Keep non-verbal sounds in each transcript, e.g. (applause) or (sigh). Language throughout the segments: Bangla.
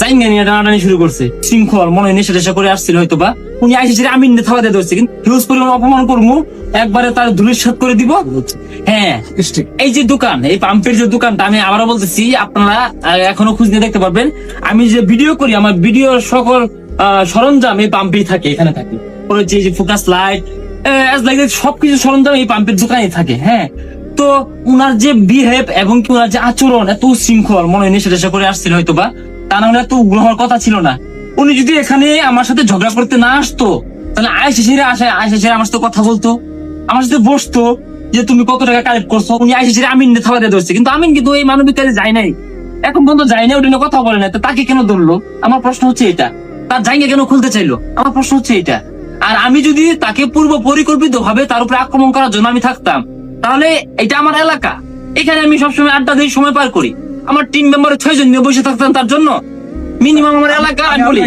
জাইঙ্গা নিয়ে টানাটানি শুরু করছে। শৃঙ্খল মনে নেশা টেশা করে আসছিল হয়তো বা উনি আইসে ছেড়ে আমি থাবা দিয়ে ধরছে কিন্তু হিউজ পরিমাণ অপমান করব একবারে তার করে দিব। হ্যাঁ এই যে দোকান এই পাম্পের যে দোকানটা আমি আবারও বলতেছি আপনারা এখনও খুঁজ নিয়ে দেখতে পারবেন। আমি যে ভিডিও করি আমার ভিডিওর সকল সরঞ্জাম এই পাম্পেই থাকে এখানে থাকে। যে ফোকাস লাইট সবকিছু সরঞ্জাম এই পাম্পের দোকানে থাকে হ্যাঁ। তো উনার যে বিহেভ এবং কি উনার যে আচরণ এত শৃঙ্খল মনে হয় নেশা করে আসছিল হয়তো বা তা না হলে এত উগ্র হওয়ার কথা ছিল না। উনি যদি এখানে আমার সাথে ঝগড়া করতে না আসতো, তাহলে আয়সা ছেড়ে আসে আয়সা ছেড়ে আমার সাথে কথা বলতো। আমার সাথে বসতো যে তুমি কত টাকা কালেক্ট করছ, উনি আইসে ছেড়ে আমিন থাবা দিয়ে ধরছে। কিন্তু আমিন কিন্তু এই মানবিক কাজে যায় নাই। এখন পর্যন্ত যায় না ওটা কথা বলে না তো তাকে কেন ধরলো? আমার প্রশ্ন হচ্ছে এটা। তার জায়গা কেন খুলতে চাইলো? আমার প্রশ্ন হচ্ছে এটা। আর আমি যদি তাকে পূর্ব পরিকল্পিত ভাবে তার উপরে আক্রমণ করার জন্য আমি থাকতাম, তাহলে এটা আমার এলাকা। এখানে আমি সবসময় আড্ডা দিয়ে সময় পার করি। আমার টিম মেম্বারের ছয় জন নিয়ে বসে থাকতাম তার জন্য। মিনিমাম আমার এলাকা আমি বলি।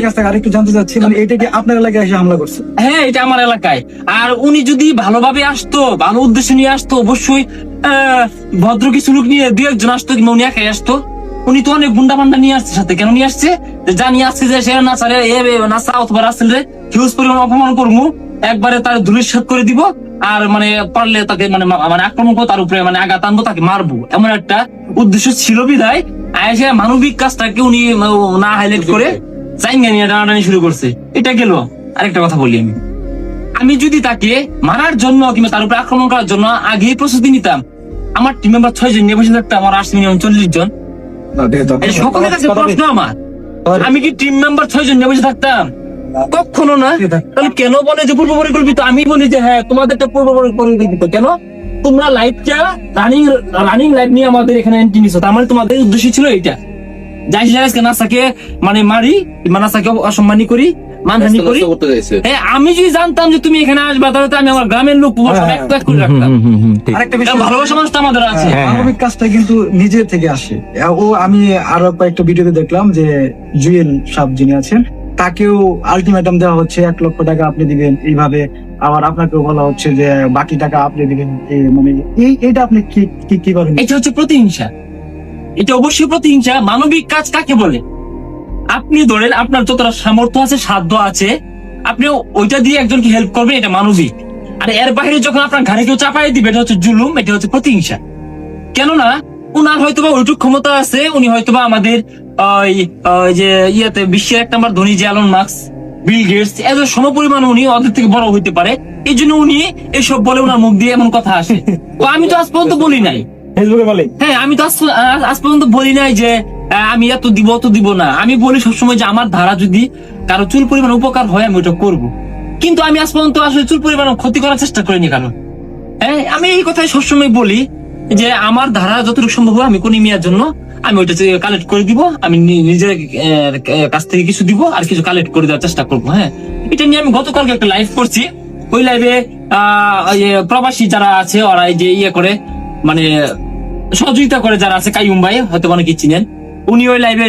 জানতে চাচ্ছি মানে এটা কি আপনার এলাকায় এসে হামলা করছে? হ্যাঁ এটা আমার এলাকায়। আর উনি যদি ভালোভাবে আসতো ভালো উদ্দেশ্য নিয়ে আসতো অবশ্যই ভদ্র কিছু লোক নিয়ে দু একজন আসতো কিংবা উনি একাই আসতো। উনি তো অনেক গুন্ডা পান্ডা নিয়ে আসছে সাথে কেন নিয়ে আসছে? জানি আসছে যে সে নাচারে এ এ নাচা অথবা রাসেল রে হিউজ পরিমাণ অপমান করব একবারে তার ধুলির সাত করে দিব। আর মানে পারলে তাকে মানে মানে আক্রমণ করে তার উপরে মানে আঘাত আনব তাকে মারবো। এমন একটা উদ্দেশ্য ছিল বিধায় আয়েসা মানবিক কাজটাকে উনি না হাইলাইট করে চাইঙ্গা নিয়ে টানাটানি শুরু করছে। এটা গেল। আরেকটা কথা বলি আমি। আমি যদি তাকে মারার জন্য কিংবা তার উপরে আক্রমণ করার জন্য আগেই প্রস্তুতি নিতাম আমার টিম মেম্বার ছয় জন নিয়ে বসে থাকতাম আমার আসছে মিনিমাম চল্লিশ জন। সকলের কাছে প্রশ্ন আমার। আমি কি টিম মেম্বার ছয় জন নিয়ে বসে থাকতাম? কখনো না? তাহলে কেন বলে যে পূর্ব পরিকল্পিত? আমি বলি যে হ্যাঁ তোমাদেরটা পূর্ব পরিকল্পিত। কেন? তোমরা লাইটটা রানিং রানিং লাইট নিয়ে আমাদের এখানে এন্ট্রি নিছো। তার মানে তোমাদের উদ্দেশ্য ছিল এটা যাই যাই নাসাকে মানে মারি নাসাকে অসম্মানী করি মানহানি করি। হ্যাঁ আমি যদি জানতাম যে তুমি এখানে আসবা তাহলে তো আমি আমার গ্রামের লোক পুরো সব এক করে রাখতাম। আরেকটা বিষয় ভালোবাসা মানুষটা আমাদের আছে। হ্যাঁ, মানবিক কাজটা কিন্তু নিজে থেকে আসে। ও আমি আরও কয়েকটা ভিডিওতে দেখলাম যে জুয়েল সাহেব যিনি আছেন তাকেও আলটিমেটাম দেওয়া হচ্ছে, এক লক্ষ টাকা আপনি দিবেন। এইভাবে আবার আপনাকেও বলা হচ্ছে যে, বাকি টাকা আপনি দিবেন মানে এই এটা আপনি কি কি কীভাবে এটা হচ্ছে প্রতিহিংসা। এটা অবশ্যই প্রতিহিংসা। মানবিক কাজ কাকে বলে? আপনি ধরেন, আপনার যতটা সামর্থ্য আছে, সাধ্য আছে। আপনি ওইটা দিয়ে একজনকে হেল্প করবেন, এটা মানবিক। আর এর বাইরে যখন আপনার ঘাড়ে কেউ চাপাই দিবে, এটা হচ্ছে জুলুম, এটা হচ্ছে প্রতিহিংসা। কেননা, উনার হয়তোবা ওইটুক ক্ষমতা আছে, উনি হয়তোবা আমাদের ওই ওই যে ইয়েতে বিশ্বের এক নম্বর ধনী যে অ্যালন মার্কস বিল গেটস এত সমপরিমাণ উনি ওদের থেকে বড় হইতে পারে এই জন্য উনি এসব বলে ওনার মুখ দিয়ে এমন কথা আসে। (laughs) আমি তো আজ পর্যন্ত বলি নাই। ফেসবুকে বলে। হ্যাঁ আমি তো আজ পর্যন্ত বলি নাই যে আমি এত দিব অত দিব না। আমি বলি সবসময় যে আমার ধারা যদি কারও চুল পরিমাণ উপকার হয় আমি ওটা করব। কিন্তু আমি আজ পর্যন্ত আসলে চুল পরিমাণ ক্ষতি করার চেষ্টা করিনি কারণ হ্যাঁ আমি এই কথাই সবসময় বলি। যে আমার ধারা যতটুকু সম্ভব আমি কোন মিয়ার জন্য, আমি ওইটা কালেক্ট করে দিব, আমি নিজের কাছ থেকে কিছু দিব আর কিছু কালেক্ট করে দেওয়ার চেষ্টা করব হ্যাঁ। এটা নিয়ে আমি গতকালকে একটা লাইভ করছি। ওই লাইভে প্রবাসী যারা আছে, ওরা যে ইয়ে করে মানে সহযোগিতা করে যারা আছে কাইম ভাই, হয়তো অনেকে চিনেন। উনি ওই লাইভে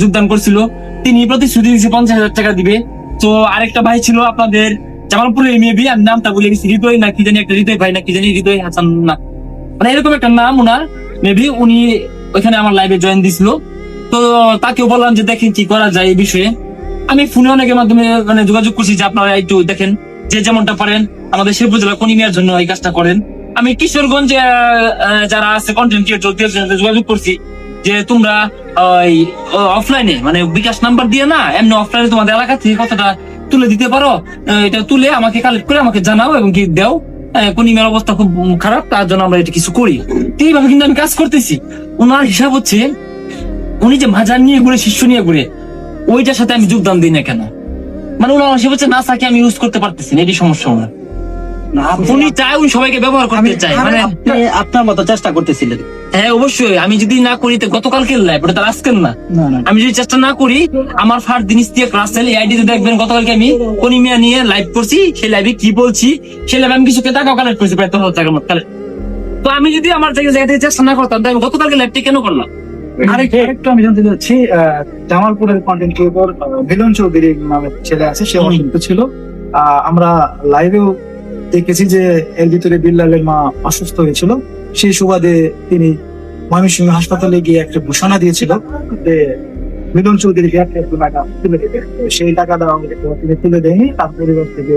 যোগদান করছিল। তিনি প্রতিশ্রুতি দিয়েছে, পঞ্চাশ হাজার টাকা দিবে। তো আরেকটা ভাই ছিল আপনাদের জামালপুরের মেবি আমি নামটা বলে গেছি, হৃদয় না কি জানি, একটা হৃদয় ভাই না কি জানি, হৃদয় হাসান না। মানে এরকম একটা নাম উনার মেবি উনি ওইখানে আমার লাইভে জয়েন দিছিল। তো তাকেও বললাম যে, দেখেন কি করা যায় এই বিষয়ে। আমি ফোনে অনেকের মাধ্যমে মানে যোগাযোগ করছি যে, আপনারা একটু দেখেন, যে যেমনটা পারেন, আমাদের শেরপুর জেলা কনিমিয়ার জন্য এই কাজটা করেন। আমি কিশোরগঞ্জে যারা আছে কন্টেন্ট ক্রিয়েটর যোগাযোগ করছি যে, তোমরা ওই অফলাইনে মানে বিকাশ নাম্বার দিয়ে না, এমনি অফলাইনে তোমাদের এলাকা থেকে কথাটা তুলে দিতে পারো? এটা তুলে আমাকে কালেক্ট করে আমাকে জানাও এবং কি দাও। কনিমের অবস্থা খুব খারাপ, তার জন্য আমরা এটা কিছু করি। এইভাবে কিন্তু আমি কাজ করতেছি। ওনার হিসাব হচ্ছে, উনি যে মাজার নিয়ে ঘুরে, শিষ্য নিয়ে ঘুরে, ওইটার সাথে আমি যোগদান দিই না কেন? মানে ওনার হিসাব হচ্ছে, না সাকে আমি ইউজ করতে পারতেছি না এটি সমস্যা ওনার উনি চায় উনি সবাইকে ব্যবহার করতে চায় মানে আপনার মতো চেষ্টা করতেছিলেন। হ্যাঁ অবশ্যই। আমি যদি না করি তো গতকালকে লাইভ ওটা তার আজকের না। আমি যদি চেষ্টা না করি আমার ফার দিনিস দিয়ে রাসেল এই আইডিতে দেখবেন গতকালকে আমি কনিমিয়া নিয়ে লাইভ করছি সেই লাইভে কি বলছি সেই লাইভে আমি কিছু টাকাও কালেক্ট করছি প্রায় দশ হাজার টাকার মতো collect। তো আমি যদি আমার জায়গা জায়গা থেকে চেষ্টা না করতাম আমি গতকালকে লাইভটি কেন করলাম? আরেকটু আমি জানতে চাচ্ছি আহ, জামালপুরের কন্টেন্ট ক্রিয়েটর মিলন চৌধুরী নামের ছেলে আছে সে অসুস্থ ছিল। আহ, আমরা লাইভেও দেখেছি যে এর ভিতরে বিল্লালের মা অসুস্থ হয়েছিল। সেই সুবাদে তিনি ময়মনসিংহ হাসপাতালে গিয়ে একটা ঘোষণা দিয়েছিল যে মিলন চৌধুরীকে এক টাকা তুলে সেই টাকা দেওয়া তিনি তুলে দেয়নি, তার পরিবার থেকে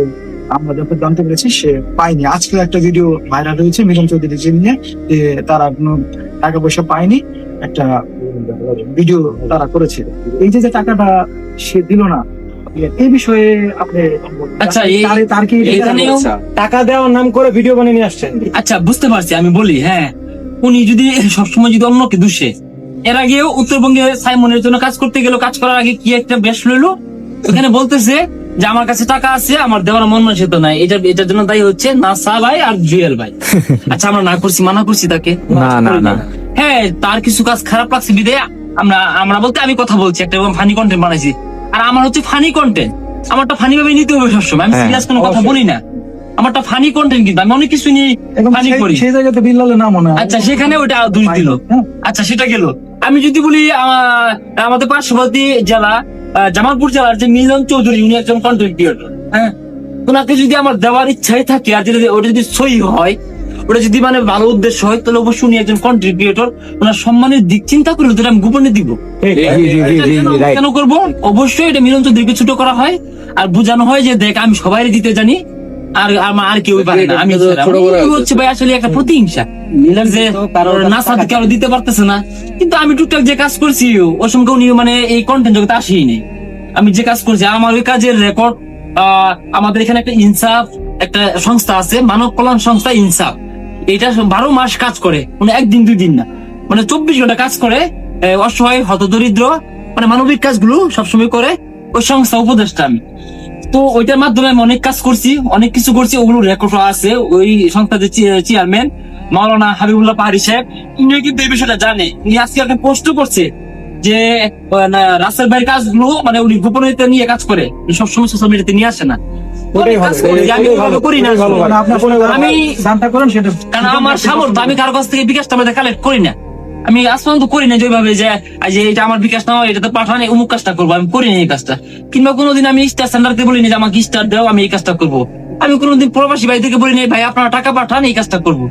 আমরা যত জানতে পেরেছি সে পায়নি। আজকে একটা ভিডিও ভাইরাল হয়েছে মিলন চৌধুরীকে নিয়ে যে তারা কোনো টাকা পয়সা পায়নি, একটা ভিডিও তারা করেছে। এই যে যে টাকাটা সে দিল না এই বিষয়ে আপনি আচ্ছা, তার- তার কি টাকা দেওয়ার নাম করে ভিডিও বানিয়ে নিয়ে আসছেন? আচ্ছা বুঝতে পারছি আমি বলি হ্যাঁ। উনি যদি (laughs) সবসময় যদি অন্যকে দোষে এর আগেও উত্তরবঙ্গে সাইমনের জন্য কাজ করতে গেল কাজ করার আগে কি একটা বেশ লইলো? ওখানে বলতেছে যে আমার কাছে টাকা আছে আমার দেওয়ার মন মানসিকতা নাই। এটা এটার জন্য দায়ী হচ্ছে না নাসা ভাই আর জুয়েল ভাই। (laughs) আচ্ছা আমরা না করছি মানা করছি তাকে। না, না, না। হ্যাঁ তার কিছু কাজ খারাপ লাগছে বিদে। আমরা আমরা বলতে আমি কথা বলছি একটা ফানি কন্টেন্ট বানাইছি। আর আমার হচ্ছে ফানি কন্টেন্ট আমারটা ফানি ভাবে নিতে হবে সবসময়। আমি হ্যাঁ, সিরিয়াস কোনো কথা বলি না। আমারটা ফানি কন্টেন্ট কিন্তু। আমি অনেক কিছু নিয়ে ফানি করি। সেই জায়গাতে বিল্লালের নাম মনে হয় আচ্ছা সেখানে ওটা দুই দিল হ্যাঁ। আচ্ছা সেটা গেল। আমি যদি বলি আমাদের পার্শ্ববর্তী জেলা জামালপুর জেলার যে মিলন চৌধুরী উনি একজন কন্টেন্ট ক্রিয়েটর হ্যাঁ। ওনাকে যদি আমার দেওয়ার ইচ্ছাই থাকে আর যদি ওটা যদি সই হয় ওটা যদি মানে ভালো উদ্দেশ্য হয় তাহলে অবশ্যই উনি একজন কন্টেন্ট ক্রিয়েটর ওনার সম্মানের দিক চিন্তা করে ওদের আমি গোপনে দিব। কেন- করব? অবশ্যই এটা মিলন চৌধুরীকে ছোট করা হয়। আর বোঝানো হয় যে দেখ আমি সবাই দিতে জানি আর আমার আর কেউ পারে না আমি হচ্ছে ভাই আসলে একটা প্রতিহিংসা। মিলন যে দিতে পারতেছে না। কিন্তু আমি টুকটাক যে কাজ করছি ওর সঙ্গে উনি মানে এই কন্টেন্ট জগতে আসেই নেই। আমি যে কাজ করছি আমার ওই কাজের রেকর্ড আমাদের এখানে একটা ইনসাফ একটা সংস্থা আছে মানব কল্যাণ সংস্থা ইনসাফ। এটা বারো মাস কাজ করে মানে একদিন দুই দিন না। মানে চব্বিশ ঘণ্টা কাজ করে অসহায়, হতদরিদ্র মানে মানবিক কাজগুলো সবসময় করে ওই সংস্থা উপদেষ্টা আমি। তো ওইটার মাধ্যমে আমি অনেক কাজ করছি, অনেক কিছু করছি, ওগুলো রেকর্ড আছে। ওই সংস্থার যে চেয়ারম্যান মাওলানা হাবিবুল্লাহ পাহাড়ি সাহেব উনি কিন্তু এই বিষয়টা জানে। উনি আজকে একটা পোস্ট করছে যে রাসেল ভাইয়ের কাজগুলো মানে উনি গোপনীয়তা নিয়ে কাজ করে সবসময় সোশ্যাল মিডিয়াতে নিয়ে আসে না। আমি করি না ওটাই ভালো। আপনার আমি দানটা করেন সেটা কারণ আমার সামর্থ্য আমি কারও কাছ থেকে বিকাশটা কালেক্ট করি না। আমি আজ পর্যন্ত করি না যে যে এটা আমার বিকাশ না এটা তো পাঠান অমুক কাজটা করব আমি করি না এই কাজটা। কিংবা কোনোদিন আমি স্টার সেন্টারকে বলিনি যে আমাকে স্টার দাও আমি এই কাজটা করব। আমি কোনোদিন প্রবাসী ভাই থেকে বলিনি ভাই আপনারা টাকা পাঠান এই কাজটা করব।